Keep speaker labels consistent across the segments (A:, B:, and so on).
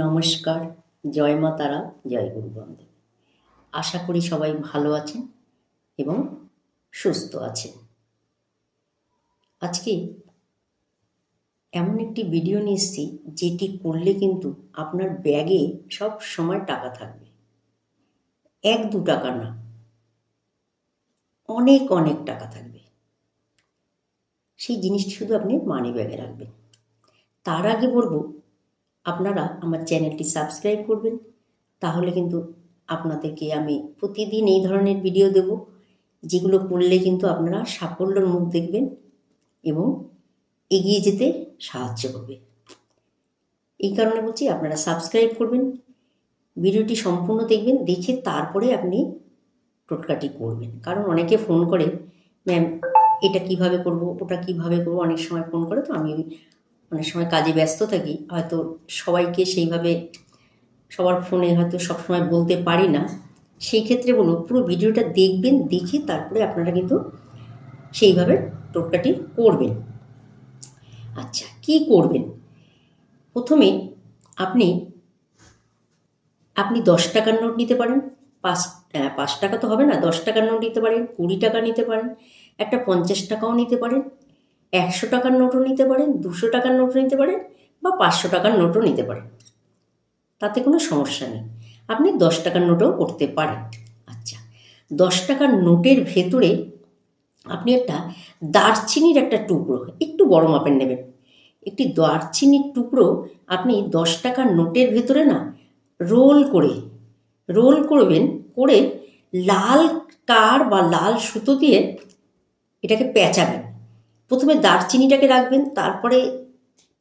A: নমস্কার, জয় মা তারা, জয় গুরু বন্দে আশা করি সবাই ভালো আছেন এবং সুস্থ আছেন। আজকে এমন একটি ভিডিও নিয়ে এসেছি, যেটি করলে কিন্তু আপনার ব্যাগে সব সময় টাকা থাকবে। এক দু টাকা না, অনেক অনেক টাকা থাকবে। সেই জিনিসটি শুধু আপনি মানি ব্যাগে রাখবেন। তার আগে বলব আপনারা আমার চ্যানেলটি সাবস্ক্রাইব করবেন। তাহলে কিন্তু আপনাদেরকে আমি প্রতিদিন এই ধরনের ভিডিও দেব, যেগুলো করলে কিন্তু আপনারা সাফল্যের মুখ দেখবেন এবং এগিয়ে যেতে সাহায্য করবে। এই কারণে বলছি, আপনারা সাবস্ক্রাইব করবেন, ভিডিওটি সম্পূর্ণ দেখবেন, দেখে তারপরে আপনি টোটকাটি করবেন। কারণ অনেকে ফোন করে, ম্যাম, এটা কীভাবে করব? ওটা কীভাবে করব? অনেক সময় ফোন করে, তো আমি অনেক সময় কাজে ব্যস্ত থাকি, হয়তো সবাইকে সেইভাবে সবার ফোনে হয়তো সবসময় বলতে পারি না। সেই ক্ষেত্রে বলব পুরো ভিডিওটা দেখবেন, দেখে তারপরে আপনারা কিন্তু সেইভাবে টোটকাটি করবেন। আচ্ছা কি করবেন? প্রথমে আপনি আপনি দশ টাকার নোট নিতে পারেন, পাঁচ পাঁচ টাকা তো হবে না, দশ টাকার নোট নিতে পারেন, কুড়ি টাকা নিতে পারেন, একটা পঞ্চাশ টাকাও নিতে পারেন একশো টাকার নোটও নিতে পারেন, দুশো টাকার নোটও নিতে পারেন বা পাঁচশো টাকার নোটও নিতে পারেন। তাতে কোনো সমস্যা নেই। আপনি দশ টাকার নোটও করতে পারেন। আচ্ছা দশ টাকার নোটের ভেতরে আপনি একটা দারচিনির একটা টুকরো, একটু বড় মাপের নেবেন। একটি দারচিনির টুকরো আপনি দশ টাকার নোটের ভেতরে না রোল করে, রোল করবেন, করে লাল কার বা লাল সুতো দিয়ে এটাকে পেঁচাবেন। প্রথমে দারচিনিটাকে রাখবেন, তারপরে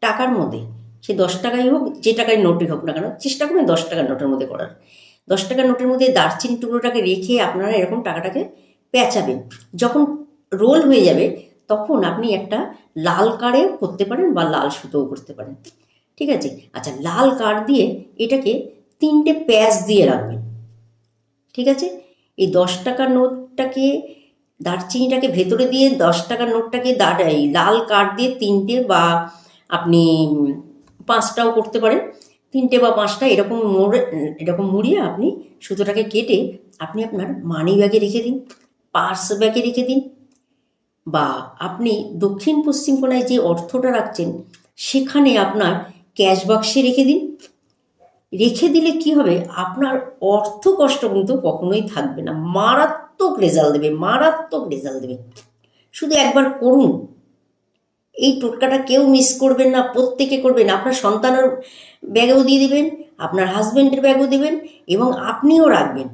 A: টাকার মধ্যে, সে দশ টাকাই হোক, যে টাকায় নোটই হোক না কেন, চেষ্টা করবেন দশ টাকার নোটের মধ্যে করার। দশ টাকার নোটের মধ্যে দারচিনি টুকরোটাকে রেখে আপনারা এরকম টাকাটাকে পেঁচাবেন। যখন রোল হয়ে যাবে, তখন আপনি একটা লাল কারেও করতে পারেন বা লাল সুতোও করতে পারেন। ঠিক আছে? আচ্ছা লাল কার দিয়ে এটাকে তিনটে প্যাচ দিয়ে রাখবেন। ঠিক আছে? এই দশ টাকার নোটটাকে দারচিনিটাকে ভেতরে দিয়ে দশ টাকার নোটটাকে দাঁড় এই লাল কাঠ দিয়ে তিনটে বা আপনি পাঁচটাও করতে পারেন। তিনটে বা পাঁচটা এরকম মোড়ে, এরকম মুড়িয়ে আপনি সুতোটাকে কেটে আপনি আপনার মানি ব্যাগে রেখে দিন পার্স ব্যাগে রেখে দিন বা আপনি দক্ষিণ পশ্চিম কোণায় যে অর্থটা রাখছেন, সেখানে আপনার ক্যাশ বাক্সে রেখে দিন। রেখে দিলে কি হবে? আপনার অর্থ কষ্ট কিন্তু কখনোই থাকবে না। মারাত্মক রেজাল্ট দেবে, মারাত্মক রেজাল্ট দেবে। শুধু একবার করুন। এই টোটকাটা কেউ মিস করবেন না, প্রত্যেকে করবেন। আপনার সন্তানের ব্যাগেও দিয়ে দেবেন, আপনার হাজব্যান্ডের ব্যাগও দেবেন এবং আপনিও রাখবেন।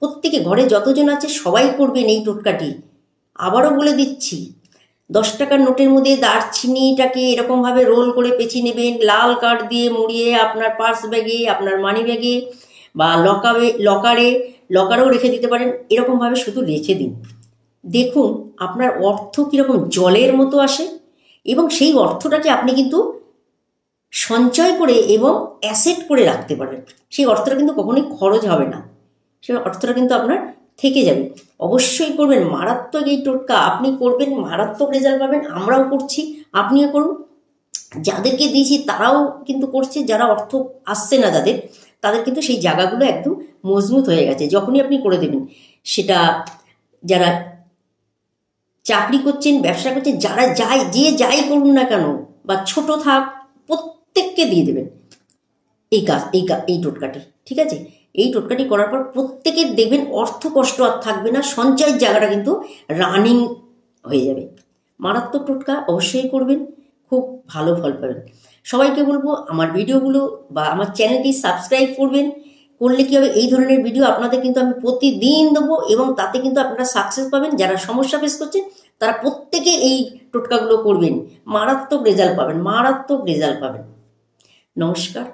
A: প্রত্যেকে ঘরে যতজন আছে সবাই করবেন এই টোটকাটি। আবারও বলে দিচ্ছি দশ টাকার নোটের মধ্যে দারচিনিটাকে এরকমভাবে রোল করে পেঁচিয়ে নেবেন, লাল কাঠ দিয়ে মুড়িয়ে আপনার পার্স ব্যাগে, আপনার মানি ব্যাগে বা লকারে লকারে লকারেও রেখে দিতে পারেন, এরকমভাবে শুধু রেখে দিন। দেখুন আপনার অর্থ কীরকম জলের মতো আসে এবং সেই অর্থটাকে আপনি কিন্তু সঞ্চয় করে এবং অ্যাসেট করে রাখতে পারেন সেই অর্থটা কিন্তু কখনোই খরচ হবে না। সেই অর্থটা কিন্তু আপনার থেকে যাবে। অবশ্যই করবেন। মারাত্মক এই টোটকা আপনি করবেন, মারাত্মক রেজাল্ট পাবেন, আমরাও করছি, আপনিও করুন। যাদেরকে দিয়েছি তারাও কিন্তু করছে, যারা অর্থ আসছে না যাদের তাদের কিন্তু সেই জায়গাগুলো একদম মজবুত হয়ে গেছে, যখনই আপনি করে দেবেন। সেটা যারা চাকরি করছেন, ব্যবসা করছেন, যারা যাই, যে যাই করুন না কেন, বা ছোট থাক, প্রত্যেককে দিয়ে দেবেন। এই কাজ, এই এই টোটকাটি, ঠিক আছে? এই টোটকাটি করার পর প্রত্যেকের দেখবেন অর্থ কষ্ট আর থাকবে না, সঞ্চয়ের জায়গাটা কিন্তু রানিং হয়ে যাবে। মারাত্মক টোটকা অবশ্যই করবেন, খুব ভালো ফল পাবেন। সবাইকে বলব, আমার ভিডিওগুলো বা আমার চ্যানেলটি সাবস্ক্রাইব করবেন। করলে কী হবে? এই ধরনের ভিডিও আপনাদের কিন্তু আমি প্রতিদিন দেবো এবং তাতে কিন্তু আপনারা সাকসেস পাবেন। যারা সমস্যা ফেস করছেন, তারা প্রত্যেকে এই টোটকাগুলো করবেন। মারাত্মক রেজাল্ট পাবেন, মারাত্মক রেজাল্ট পাবেন। নমস্কার